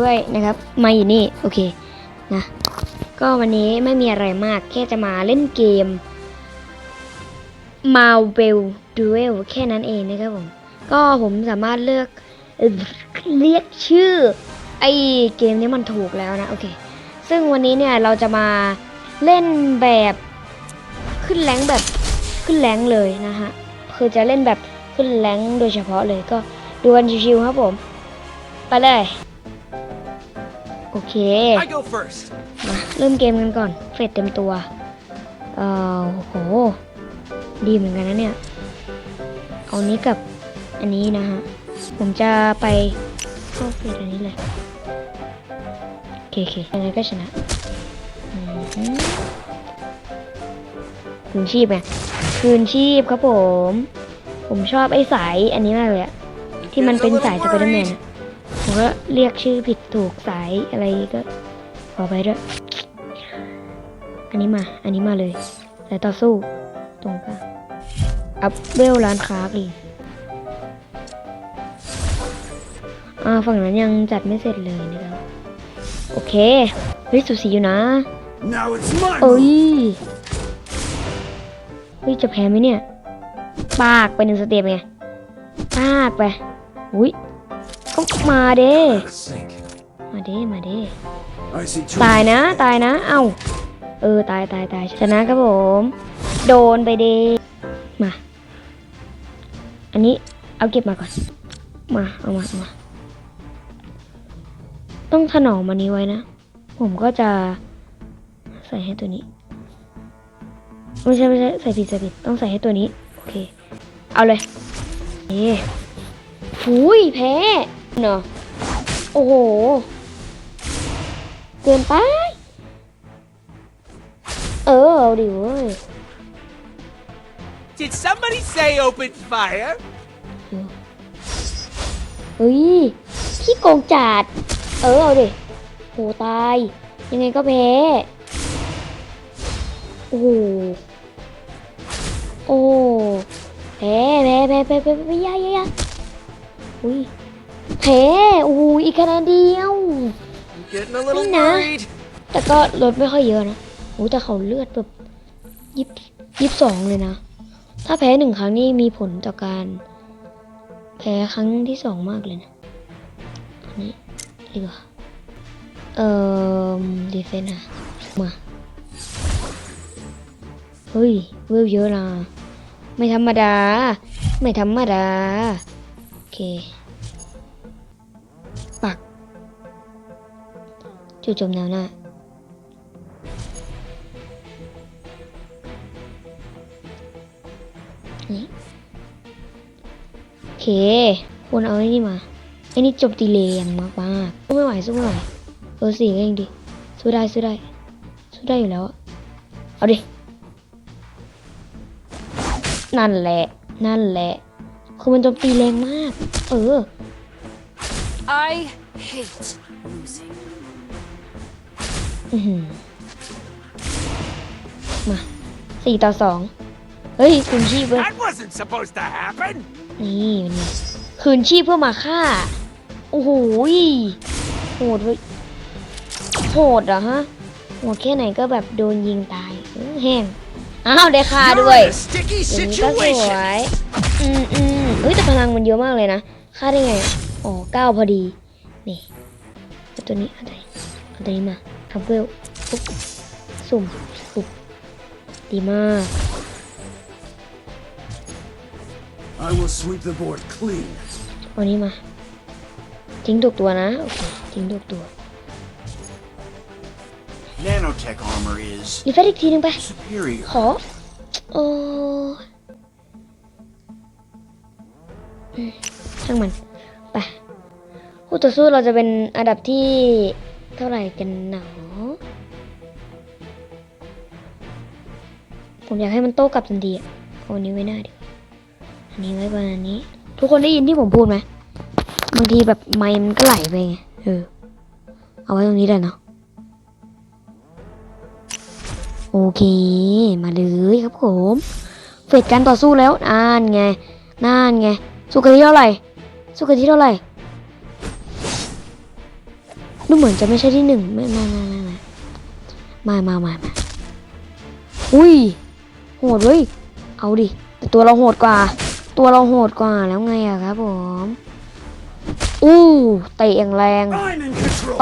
ด้วยนะครับ มาอยู่นี่ โอเคนะ ก็วันนี้ไม่มีอะไรมาก แค่จะมาเล่นเกม Marvel Duel แค่นั้นเองนะครับผม ก็ผมสามารถเลือกเรียกชื่อ ไอเกมนี้มันถูกแล้วนะ โอเค ซึ่งวันนี้เนี่ยเราจะมาเล่นแบบขึ้นแรงแบบขึ้นแรงเลยนะฮะ คือจะเล่นแบบขึ้นแรงโดยเฉพาะเลยก็ดูกันชิวๆครับผม ไปเลย โอเค I go first. มาเริ่มเกมกันก่อน เฟสเต็มตัว เอ่อโอ้โห ดีเหมือนกันนะเนี่ย เอานี้กับอันนี้นะฮะ ผมจะไปเข้าเฟสอันนี้เลย โอเคโอเคยังไงก็ชนะอือหือคืนชีพไงคืนชีพครับผม ผมชอบไอ้สายอันนี้มากเลยอะที่มันเป็นสายสไปเดอร์แมนอะ ผมก็เรียกชื่อผิดถูกสายอะไรก็ขอไปด้วย อันนี้มา อันนี้มาเลยสายต่อสู้ ตรงกลางอัพเวลร้านค้าอีกอ่าฝั่งนั้นยังจัดไม่เสร็จเลยนะครับ โอเค เฮ้ย สุสีอยู่นะ Now it's my เอ้ย เฮ้ย จะแพ้ไหมเนี่ย ปากไปหนึ่งสเต็ปไง ปากไป อุ้ย ก็มาเด้มาเด้มาเด้ตายนะ ตายนะ เอ้า เออ ตายตายตายชนะครับผม โดนไปเด้มา อันนี้เอาเก็บมาก่อน มา เอามาเอามา ต้องถนอมอันนี้ไว้นะ ผมก็จะใส่ให้ตัวนี้ ไม่ใช่ไม่ใช่ใส่ผิดใส่ผิด ต้องใส่ให้ตัวนี้ โอเค เอาเลยเอ๊หุยแพ้ เนาะโอ้โห เกินไป เออ เอาดิเว้ย Did somebody say open fire? เฮ้ยขี้โกงจัด เออ เอาดิโหตาย ยังไงก็แพ้ โอ้โห โอ้แพ้แพ้แพ้แพ้แพ้แพ้ยายายาอุ้ย แพ้โอ้โหอีกคะแนนเดียว I'm getting a little Nah. worried. แต่ก็ลดไม่ค่อยเยอะนะโอ้แต่เขาเลือดแบบยิบยิบสองเลยนะ ถ้าแพ้หนึ่งครั้งนี่มีผลต่อการ แพ้ครั้งที่สองมากเลยนะ อันนี้ดีกว่าเอ่อดีเฟนอะมา เฮ้ย เวลเยอะนะ ไม่ธรรมดา ไม่ธรรมดา โอเค จู่โจมแนวหน้า นี่โอเคควรเอาไอ้นี่มา ไอ้นี่จบตีเลยอย่างมากมากสู้ไม่ไหวสู้ไม่ไหวเออสี่ก็ยังดี สู้ได้สู้ได้ สู้ได้อยู่แล้ว เอาดิ นั่นแหละ นั่นแหละ คือมันจมตีแรงมาก เออ I hate losing. อือหือมาสี่ต่อสองเฮ้ย คืนชีพเว้ย That wasn't supposed to happen. นี่มันนี่คืนชีพเพื่อมาฆ่า โอ้โหยโหดเว้ยโหดเหรอฮะโหดแค่ไหนก็แบบโดนยิงตายเออแห้งอ้าวได้ฆ่า You're ด้วย in a sticky อย่างนี้ก็สว situation. ย อืมอืมเฮ้ยแต่พลังมันเยอะมากเลยนะ ฆ่าได้ไง อ๋อเก้าพอดี นี่เอาตัวนี้เอาตัวนี้เอาตัวนี้มา ทับเวลปุ๊บสุ่มปุ๊บดีมาก I will sweep the board clean. เอานี้มาทิ้งถูกตัวนะ โอเคทิ้งถูกตัว Nanotech armor is รีเฟซอีกทีนึงไป superior. ขอโอ้อืมช่างมัน ไป คู่ต่อสู้เราจะเป็นอันดับที่เท่าไหร่กันหนอผมอยากให้มันโต้กลับทันทีอะเอาอันนี้ไว้หน้าดีกว่าอันนี้ไว้ประมาณนี้ ทุกคนได้ยินที่ผมพูดไหมบางทีแบบไมค์มันก็ไหลไปไงเออ เอาไว้ตรงนี้แหละเนาะโอเค มาเลยครับผม เฟดการต่อสู้แล้วนั่นไงนั่นไง สู้กันที่เท่าไหร่ สู้กันที่เท่าไหร่ ดูเหมือนจะไม่ใช่ที่หนึ่งไม่ไม่ไม่ไม่ไม่ไม่มามามาอุ้ย โหดเว้ย เอาดิ แต่ตัวเราโหดกว่า ตัวเราโหดกว่าแล้วไงอะครับผม อู้เตะอย่างแรง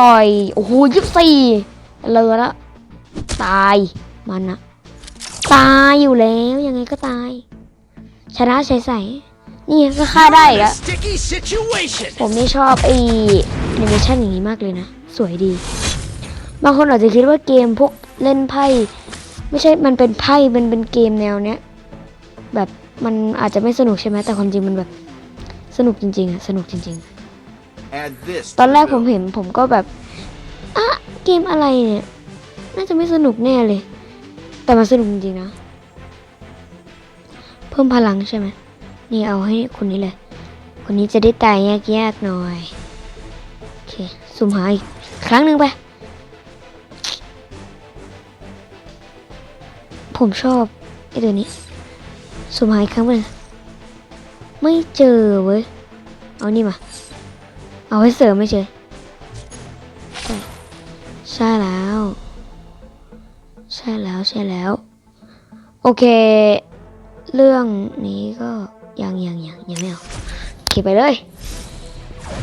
ต่อย โอ้โหยี่สี่เลยละตาย มันอะตายอยู่แล้ว ยังไงก็ตาย ชนะใสๆนี่ก็ฆ่าได้อะผมนี่ชอบไอ้แอ นิเมชันอย่างนี้มากเลยนะ สวยดี บางคนอาจจะคิดว่าเกมพวกเล่นไพ่ ไม่ใช่มันเป็นไพ่เป็นเป็นเกมแนวเนี้ยแบบมันอาจจะไม่สนุกใช่ไหมแต่ความจริงมันแบบสนุกจริงๆอะสนุกจริงๆ Add this. ตอนแรก to ผม the เห็นผมก็แบบอะเกมอะไรเนี่ย น่าจะไม่สนุกแน่เลย แต่มันสนุกจริงๆนะ เพิ่มพลังใช่ไหมนี่เอาให้คนนี้เลย คนนี้จะได้ตายยากๆหน่อยโอเค สุ่มหาอีกครั้งหนึ่งไป ผมชอบไอ้ตัวนี้ สุ่มหาอีกครั้งไปเลยไม่เจอเว้ย เอานี่มา เอาไว้เสริมไม่เฉยใช่ใช่แล้ว ใช่แล้วใช่แล้ว โอเค เรื่องนี้ก็ยังยังยังยังไม่เอาโอเคไปเลย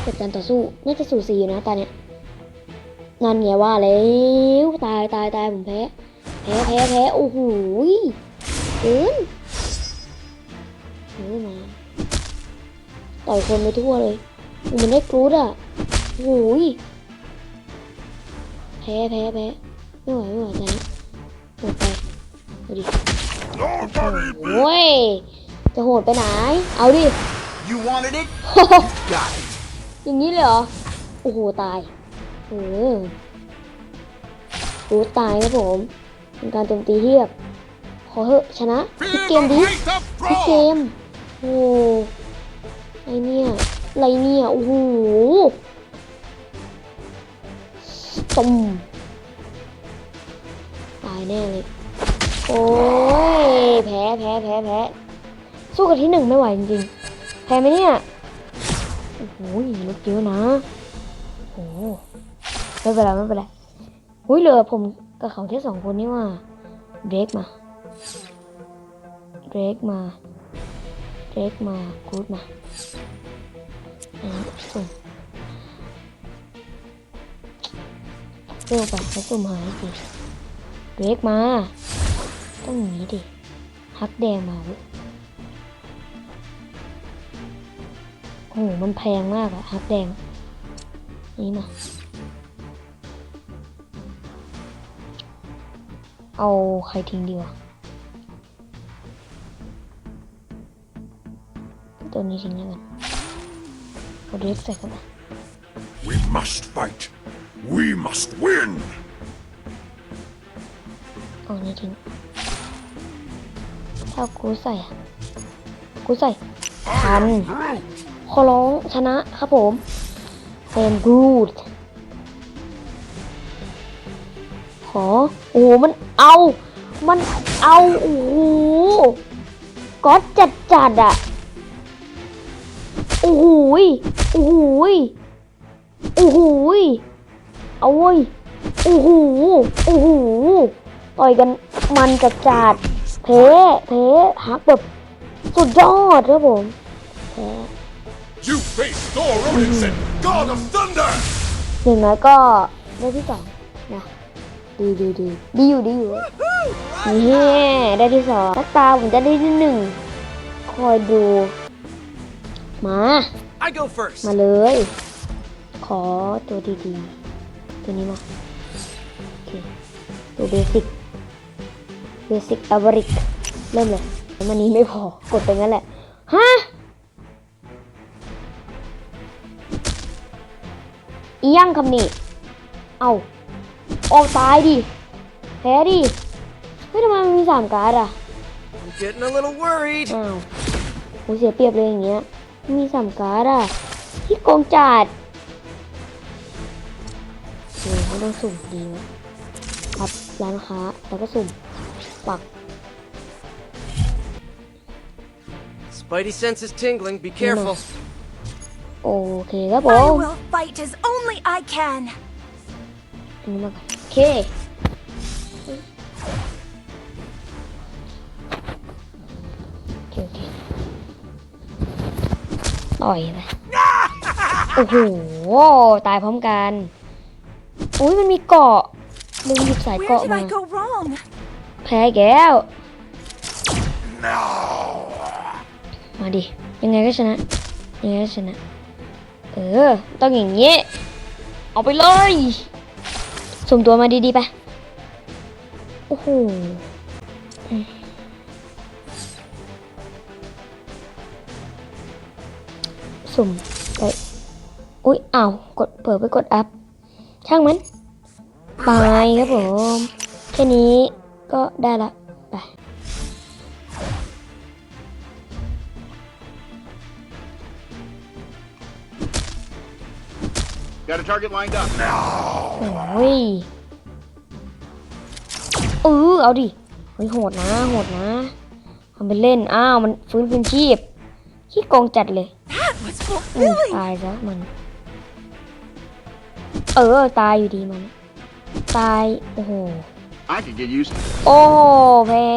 เกิดการต่อสู้น่าจะสูสีอยู่นะตอนเนี้ยนั่นไงว่าแล้วตายตายตายผมแพ้แพ้แพ้แพ้โอ้โหยเกินเออมาต่อยคนไปทั่วเลยมันได้กรูดอะโอ้ยแพ้แพ้แพ้ไม่ไหวไม่ไหวตอนนี้หมดไปดูดิ Nobody โอ้ยจะโหดไปไหน เอาดิ You wanted it? Got it. อย่างนี้เลยเหรอ โอ้โห ตายเออรู้ตายครับผมเป็นการโจมตีเที่แบขอเถอะชนะพิกเกมดิพิกเกม โอ้ไอเนี่ยไรเนี่ย โอ้โหตุ่มตายแน่เลย โอ้ย แพ้แพ้แพ้แพ้สู้กับที่หนึ่งไม่ไหวจริงๆ แพ้ไหมเนี่ย โอ้โหลูกเยอะนะ โอ้ไม่เป็นไรไม่เป็นไรหุ้ยเหลือผมกับเขาแค่สองคนนี่ว่าเบรกมาเบรกมาเบรกมากูดมาอันนี้สุ่มเร็วไปแล้สุ่มหายสิเบรกมา ต้องหนีดิฮักแดงมาเว้ย โอ้โหมันแพงมากอะฮักแดง นี่มา เอาใครทิ้งดีวะตัวนี้ทิ้งแล้วกันเอาเด็กใส่เข้าไป We must fight. We must win. เอาอันนี้ทิ้งถ้ากูใส่อะกูใส่ทัน ขอร้องชนะครับผม เป็นรูดขอ โอ้โห มันเอา มันเอา โอ้โหก๊อตจัดจัดอะโอ้โหยโอ้โหยโอ้โหยเอาเว้ยโอ้โหโอ้โหต่อยกันมันจัดจัดเพเพฮักแบบสุดยอดครับผมแพ้ You face Thor Odinson, God of Thunder. อย่างน้อยก็ได้ที่สองนะดีดีดีดีอยู่ดีอยู่นี่ได้ที่สองนักตาผมจะได้ที่หนึ่งคอยดู มา I go first. มาเลย ขอตัวดีๆ ตัวนี้มาโอเคตัวเบสิกเบสิกอเวริกเริ่มเลยมันนี้ไม่พอกดไปงั้นแหละฮะ อีย่างคำนี้ เอาออกตายดิแพ้ดิเฮ้ยทำไมมันมีสามการ์ดอะ I'm getting a little worried. อ้าวโหเสียเปรียบเลยอย่างเงี้ย มีสามการ์ดอะที่โกงจัดเออไม่ต้องสุ่มดีวะครับร้านค้าแล้วก็สุ่มปัก Spidey sense is tingling. Be careful. โอเคครับผ I ม will fight as only I can. อันนี้มาก่อนโอเคโอเคโอเคต่อยไปโอ้โห ตายพร้อมกัน อุ้ยมันมีเกาะลืมหยิบสาย Where เกาะ did มา I go wrong? แพ้แก้ว มาดิ ยังไงก็ชนะ ยังไงก็ชนะ เออ ต้องอย่างนี้ เอาไปเลย สุ่มตัวมาดีๆไป โอ้โหสุ่มไป อุ๊ยอ้าว กดเปิดไปกดอัพ ช่างมันไปครับผม แค่นี้ก็ได้ละ ไป Got a target lined up. โอ้ยเออเอาดิเฮ้ยโหดนะโหดนะทำไปเล่น อ้าว มันฟื้นคืนชีพขี้โกงจัดเลย That was อืม fulfilling. ตายซะมัน เออ ตายอยู่ดีมัน ตาย โอ้โห I could get used to โอ้โหแพ้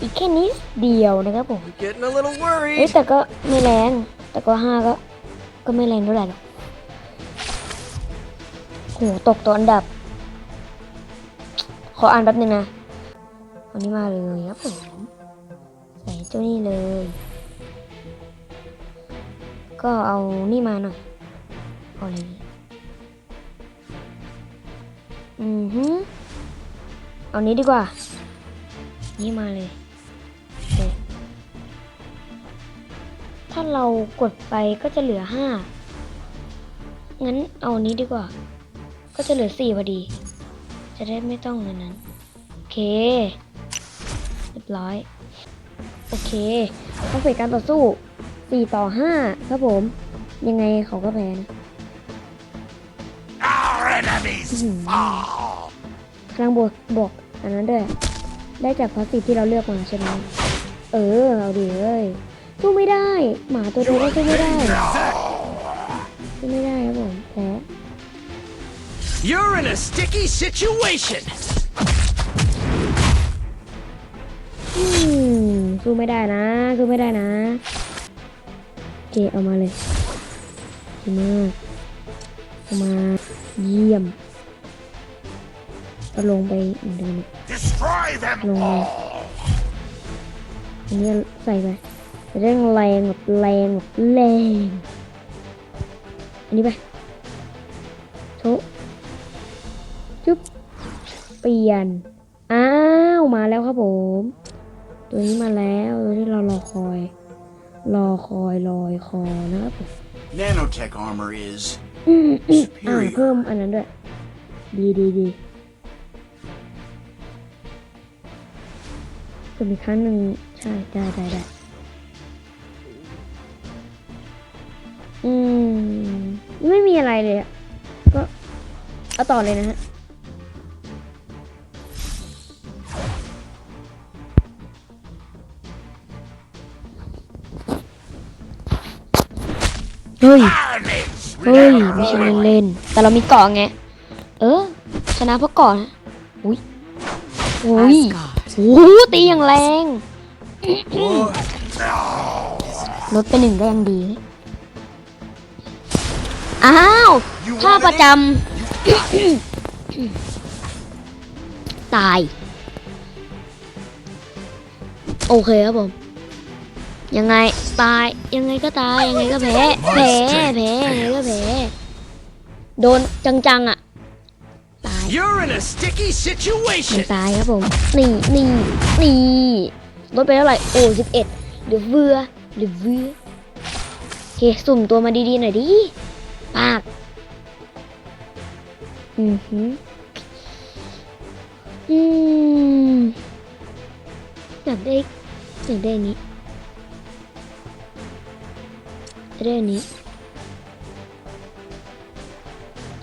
อีกแค่นิดเดียวนะครับผม getting a little เฮ้ย worried. แต่ก็ไม่แรง แต่ก็ห้าก็ ก็ไม่แรงเท่าไหร่หรอก โหตกตัวอันดับ ขออ่านแป๊บนึงนะอันนี้มาเลยครับผมใส่เจ้านี่เลย ก็เอานี่มาหน่อยเอาอะไรดีอือฮึเอานี้ดีกว่า นี่มาเลย ถ้าเรากดไปก็จะเหลือห้างั้นเอานี้ดีกว่า ก็จะเหลือสี่พอดี จะได้ไม่ต้องในนั้น โอเค เรียบร้อย โอเคต้องเสร็จการต่อสู้สี่ต่อห้าครับผม ยังไงเขาก็แพ้นะ Our enemies fall. พลังบวกบวกอันนั้นด้วย ได้จากพาสซีฟที่เราเลือกมาใช่ไหมเออ เอาดิเอ้ยสู้ไม่ได้ หมาตัวเดียวก็สู้ไม่ได้สู้ไม่ได้ครับผมแพ้ You're in a sticky situation. อืมสู้ไม่ได้นะสู้ไม่ได้นะโอเคเอามาเลยดีมากเอามาเยี่ยมก็ลงไปเหมือนเดิม Destroy them No. all. อันนี้ใส่ไปจะได้แรงแบบแรงแบบแรงอันนี้ไป เปลี่ยน อ้าว มาแล้วครับผม ตัวนี้มาแล้วตัวที่เรารอคอย รอคอยลอยคอนะครับผม Nanotech armor is อืมอืมอ่า superior. เพิ่มอันนั้นด้วย ดีดีดีเพิ่มอีกครั้งหนึ่งใช่ได้ได้ได้อืม ไม่มีอะไรเลยอะก็ เอาต่อเลยนะฮะ ฮ้ย เฮ้ย ไม่ใช่เล่นๆแต่เรามีเกาะไง เออ ชนะเพราะเกาะนะอุ้ยอุ้ยโอ้โหตีอย่างแรงลดไปหนึ่งก็ยังดี อ้าวท่าประจำ ตาย โอเคครับผม ยังไงตายยังไงก็ตายยังไงก็แพ้แพ้แพ้ยังไงก็แพ้โดนจังๆอะตาย You're in a sticky ไม่ situation. ตายครับผมนี่นี่นี่ลดไปเท่าไหร่โอ้สิบเอ็ดเหลือเฟือเหลือเฟือโอเคสุ่มตัวมาดีๆหน่อยดิปากอือหืออืมอยากได้อยากได้อัน นี้อยากได้อันนี้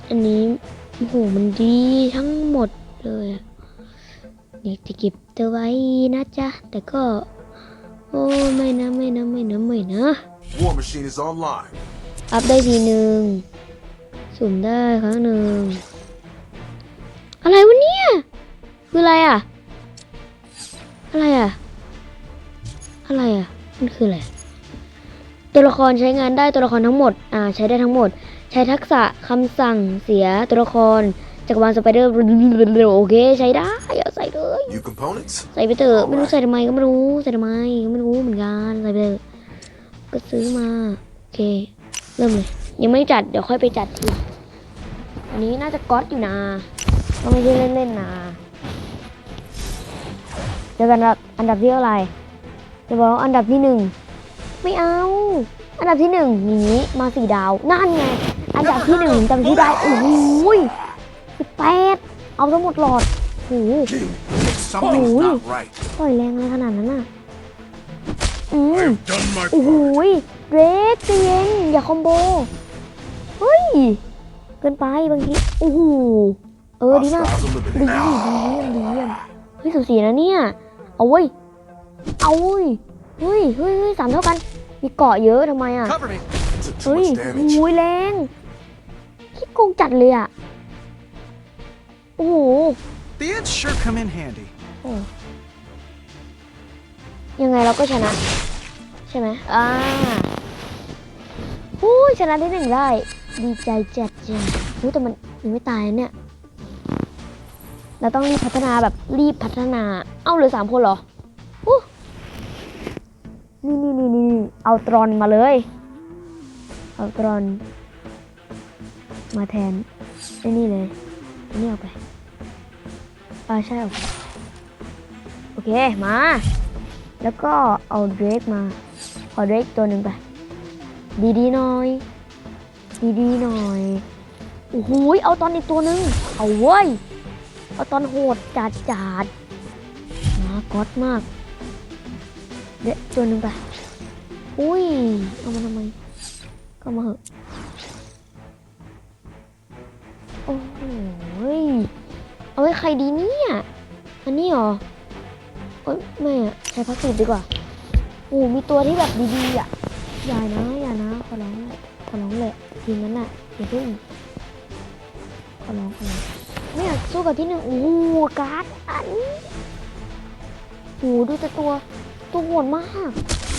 อันนี้โอ้โหมันดีทั้งหมดเลยอะอยากจะเก็บเธอไว้นะจ๊ะ แต่ก็ โอ้ไม่นะไม่นะไม่นะไม่นะ War machine is online. อัพได้ทีหนึ่งสุ่มได้ครั้งหนึ่ง อะไรวะเนี่ย คืออะไรอะ อะไรอะ อะไรอะ มันคืออะไร ตัวละครใช้งานได้ตัวละครทั้งหมด อ่า ใช้ได้ทั้งหมด ใช้ทักษะคำสั่งเสียตัวละครจักรวาลสไปเดอร์โอเคใช้ได้เอาใส่เลย New components? ใส่ไปเถอะไม่รู้ใส่ทำไมก็ไม่รู้ใส่ทำไมก็ไม่รู้เหมือนกันใส่ไปเถอะก็ซื้อมาโอเค เริ่มเลยยังไม่จัดเดี๋ยวค่อยไปจัดทีอันนี้น่าจะก๊อตอยู่นะก็ไม่ใช่เล่นๆนะเจอกันอันดับอันดับที่เท่าไหร่จะบอกว่าอันดับที่หนึ่ง ไม่เอา อันดับที่หนึ่งหนีมาสี่ดาว นั่นไง อันดับที่หนึ่งจำที่ได้ โอ้โหสิบแปดเอาทั้งหมดหลอดโอ้โหต่อยแรงอะไรขนาดนั้นน่ะ อืมโอ้โหเรกใจเย็นอย่าคอมโบ เฮ้ย เกินไปบางที โอ้โห เออดีนะ Hostiles ดีดีเยี่ยมดีเยี่ยมเฮ้ยสูสีนะเนี่ย เอาเว้ย เอาเว้ย เฮ้ยเฮ้ยเฮ้ยสามเท่ากัน มีเกาะเยอะทำไมอะ Cover me. Took too เฮ้ย much โ damage. อ้ยแรงขี้โกงจัดเลยอะ โอ้โห The ends sure come in handy. โอ้ยังไงเราก็ชนะ ใช่ไหมอ่าหู้ยชนะที่หนึ่งได้ ดีใจจัดจังหู้แต่มันยังไม่ตายนะเนี่ย เราต้องรีบพัฒนาแบบรีบพัฒนา เอ้าเหลือสามคนเหรออู้ นี่นี่นี่นี่เอาตรอนมาเลย เอาตรอน มาแทนไอ้นี่เลยไอันนี้เอาไปอ่าใช่เอาไปโอเค มา แล้วก็เอาเดรกมา ขอเดรกตัวหนึ่งไป ดีๆหน่อย ดีๆหน่อยโอ้โหเอาตอนอีกตัวหนึ่งเอาเว้ย เอาตอนโหดจัดจัดมาก๊อตมาก เดะตัวหนึ่งไป อุ้ย เอามาทำไม ก็มาเหอะ โอ้โหยเอาไว้ใครดีเนี่ย อันนี้เหรอเอ้ยไม่อะใช้พลาสติดีกว่าโอ้มีตัวที่แบบดีๆอะ อย่านะ อย่านะ ขอร้องขอร้องเลยทีมนั้นน่ะอย่าเพิ่งขอร้องขอร้องไม่อยากสู้กับที่หนึ่งโอ้โหการ์ดอันนี้โอ้ดูแต่ตัว ตัวโหดมาก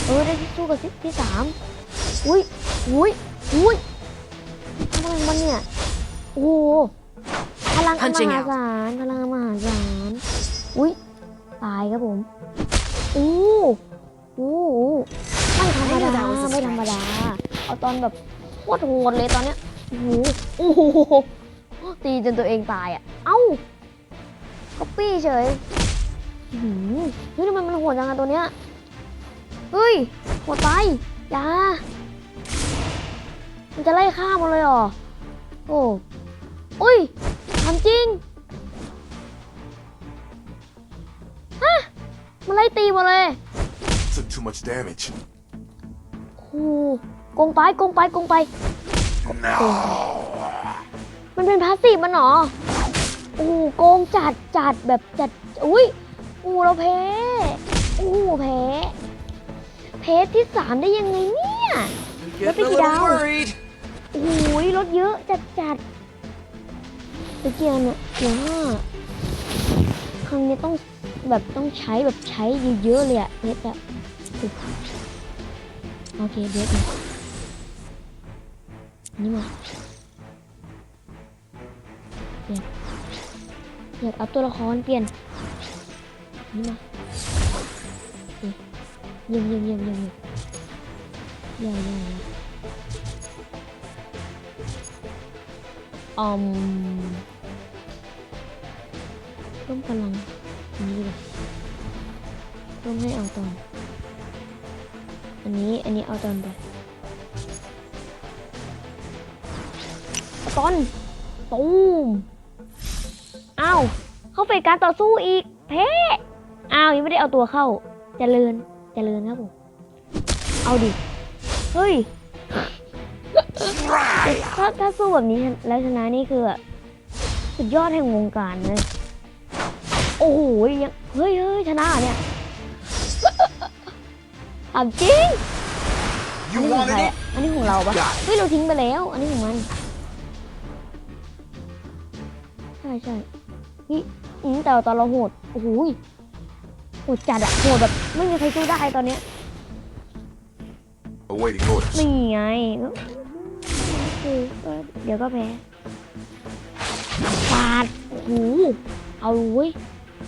เออได้ที่สู้กับที่ที่สามอุ้ยอุ้ยอุ้ยทำอะไรของมันเนี่ย โอ้โหพลังอันม Punching หา out ศาลพลังอันมหาศาลอุ้ยตายครับผมอู้อู้ไม่ธรรมดาไม่ธรรมดา เอาตอนแบบโคตรโหดเลยตอนเนี้ยโอ้โหโอ้โหตีจนตัวเองตายอะ เอ้าก็ปี้เฉยอื้อ หือเฮ้ยทำไมมันโหดจังอะตัวเนี้ย เฮ้ยโหดไปอย่ามันจะไล่ฆ่าหมดเลยเหรอ โอ้อุ้ยทำจริงมันไล่ตีหมดเลย Took too much damage. โอ้โหโกงไปโกงไปโกงไป Now. มันเป็นพาสซีฟมันเหรอโอ้โหโกงจัดจัดแบบจัด อุ้ยโอ้โหเราแพ้โอ้โหแพ้เพจที่สามได้ยังไงเนี่ย Getting a Look at you little down. worried. โอ้โหรถเยอะจัดจัดตะเกียนอะเดี๋ยวห้าครั้งนี้ต้องแบบต้องใช้แบบใช้เยอะๆเลยอะเพชรอะอุ๊ยโอเคเบสมาอันนี่มาเปลี่ยนอยากอัพตัวละครเปลี่ยนอั นี่มายี่ยมงยี่ยมงยี่ยมเยี่ยมย่ยมยี่ยมอมต้มพลังอันนี้เลยต้มให้เอาตอน อันนี้อันนี้เอาตอนไปตอนตูมอ้าว เขาไฟการต่อสู้อีก เพ่ อ้าวยังไม่ได้เอาตัวเข้าเจริญเจริญครับผมเอาดิเฮ้ยถ้าถ้าสู้แบบนี้แล้วชนะนี่คือแบบสุดยอดแห่งวงการเลยโอ้โหยังเฮ้ยเฮ้ยชนะเหรอเนี่ยถามจริงอันนี้ของใครอะอันนี้ของเราปะเฮ้ยเราทิ้งไปแล้ว อันนี้ของมันใช่ใช่นี่อืมแต่ตอนเราโหดโอ้โหย โหดจัดอะโหดแบบไม่มีใครสู้ได้ตอนเนี้ย Awaiting orders. นี่ไงก็คือก็เดี๋ยวก็แพ้ปาดโอ้โหเอาเว้ย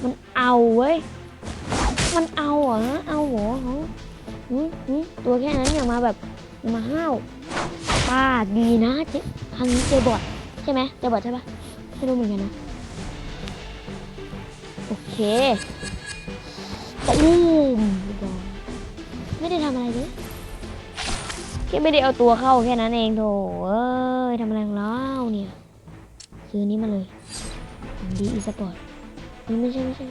มันเอาเว้ย มันเอาเหรอเอาเหรอเขาหืมหืมตัวแค่นั้นอย่ามาแบบอย่ามาห้าวปาดดีนะเจ๊ครั้งนี้เจอบอดใช่ไหมเจอบอดใช่ปะไม่รู้เหมือนกันนะ โอเค ตูมไม่ได้ทำอะไรเลยแค่ไม่ได้เอาตัวเข้าแค่นั้นเองโถเอ้ยทำอะไรของเราเนี่ยซื้อนี้มาเลยดีอีสปอร์ตนี่ไม่ใช่ไม่ใช่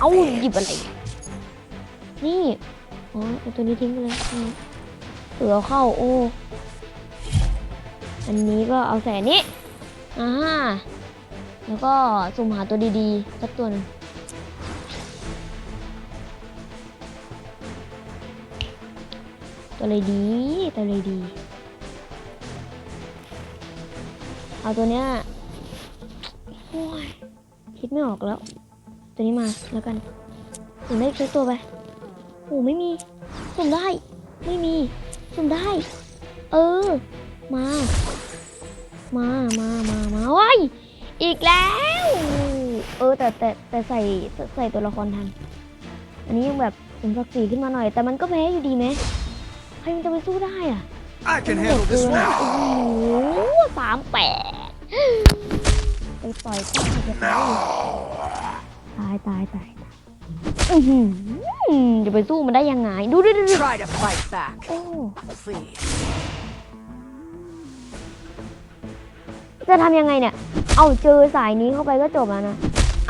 เอาหยิบอะไร นี่อ๋อเอาตัวนี้ทิ้งไปเลยเสือเข้าโอ้อันนี้ก็เอาใส่นนี้อ่าแล้วก็สุ่มหาตัวดีๆสักตัวหนึง ตัวอะไรดีตัวอะไรดี เอาตัวเนี้ยคิดไม่ออกแล้ว ตัวนี้มาแล้วกันถึงได้ซื้อตัวไปโอ้ไม่มีสุ่มได้ ไม่มีสุ่มได้ เออ มา มามามามาว้ายอีกแล้ว เออ แต่แต่แต่ใส่ใส่ตัวละครทัน อันนี้ยังแบบสมศักดิ์ศรีขึ้นมาหน่อย แต่มันก็แพ้อยู่ดีไหม ใครมันจะไปสู้ได้อะ I can handle this โอ้ one. โหสามแปดไปปล่อยป้าจะตายตายตายตายอื้อหือจะไปสู้มันได้ยังไง ดูดูดูดู Try to fight back, โอ้ please. จะทำยังไงเนี่ย เอาเจอสายนี้เข้าไปก็จบแล้วนะ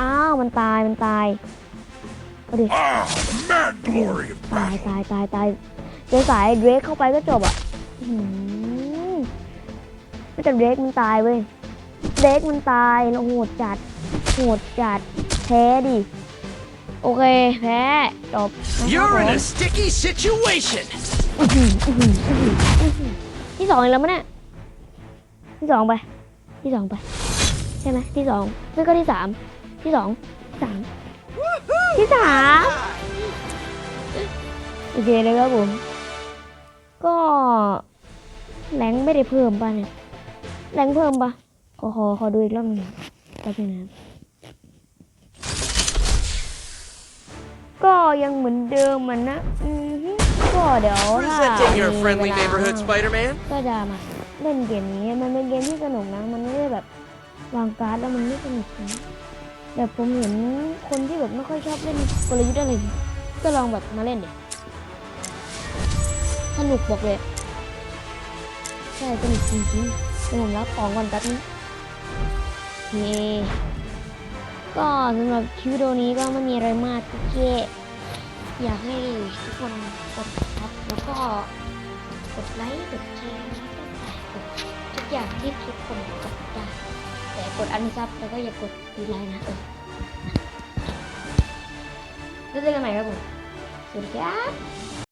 อ้าว มันตายมันตายเอาดิ Ah, the mad glory of ตาย battle. ตายตายตาย เจอสายเดรกเข้าไปก็จบอะอื้อหือแต่เดรกมันตายเว้ยเดรกมันตายแล้วโหดจัด โหดจัด แพ้ดิ โอเค แพ้ จบนะครับ You're in ผม a sticky situation. อื้อหืออื้อหืออื้อหืออื้อหือที่สองอีกแล้วมั้ยเนี่ยที่สองไป ที่สองไป ใช่ไหมที่สองแล้วก็ที่สามที่สองสามที่สามโอเคเลยครับผม ก็แรงไม่ได้เพิ่มป่ะเนี่ยแรงเพิ่มป่ะขอขอขอดูอีกรอบหนึงแป๊บนึงนะครับก็ยังเหมือนเดิมมันนะอือฮึก็เดี๋ยวถ้า Presenting your มี friendly เวลา neighborhood Spider-Man. ก็จะมาเล่นเกมนี้มันเป็นเกมที่สนุกนะ มันไม่ได้แบบวางการ์ดแล้วมันไม่สนุกนะแบบผมเห็นคนที่แบบไม่ค่อยชอบเล่นกลยุทธ์อะไรอย่างเงี้ยก็ลองแบบมาเล่นดิ สนุกบอกเลย ใช่สนุกจริงๆเดี๋ยวผมรับของก่อนแป๊บนึงเย่ก็สำหรับคลิปวิดีโอนี้ก็ไม่มีอะไรมากแค่อยากให้ทุกคนกดครับแล้วก็กดไลค์กดแชร์แล้วก็กดทุกอย่างที่ทุกคนกดได้แต่กดอันซับแล้วก็อย่ากดดีไลค์นะเออแล้วเจอกันใหม่ครับผมสวัสดีครับ